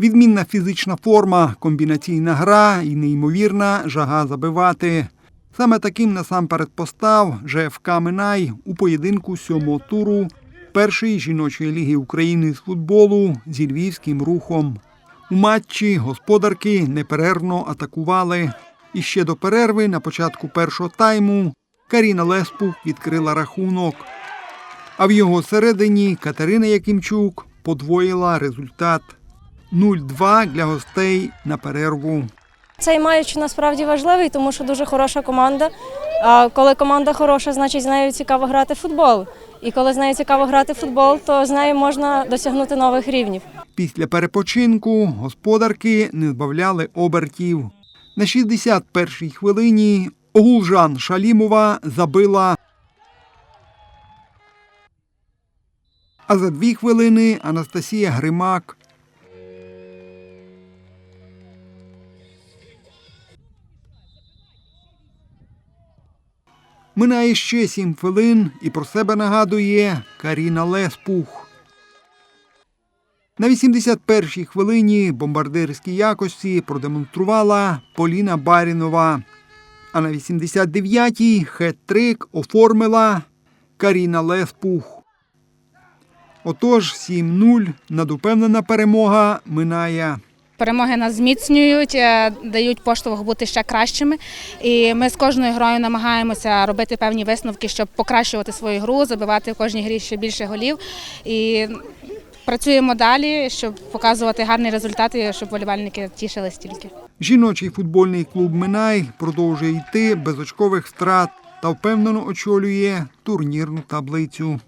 Відмінна фізична форма, комбінаційна гра і неймовірна жага забивати. Саме таким насамперед постав ЖФК Минай у поєдинку сьомого туру першої жіночої ліги України з футболу зі львівським рухом. У матчі господарки неперервно атакували. І ще до перерви на початку першого тайму Каріна Леспух відкрила рахунок. А в його середині Катерина Якимчук подвоїла результат 0-2 для гостей на перерву. Цей матч насправді важливий, тому що дуже хороша команда. А коли команда хороша, значить з нею цікаво грати в футбол. І коли з нею цікаво грати в футбол, то з нею можна досягнути нових рівнів. Після перепочинку господарки не збавляли обертів. На 61-й хвилині Огулжан Шалімова забила. А за дві хвилини Анастасія Гримак. Минає ще сім хвилин і про себе нагадує Каріна Леспух. На 81-й хвилині бомбардирські якості продемонструвала Поліна Барінова. А на 89-й хет-трик оформила Каріна Леспух. Отож, 7-0 надупевнена перемога минає. Перемоги нас зміцнюють, е, дають поштовх бути ще кращими. І ми з кожною грою намагаємося робити певні висновки, щоб покращувати свою гру, забивати в кожній грі ще більше голів. І працюємо далі, щоб показувати гарні результати, щоб волівальники тішились тільки. Жіночий футбольний клуб Минай продовжує йти без очкових втрат та впевнено очолює турнірну таблицю.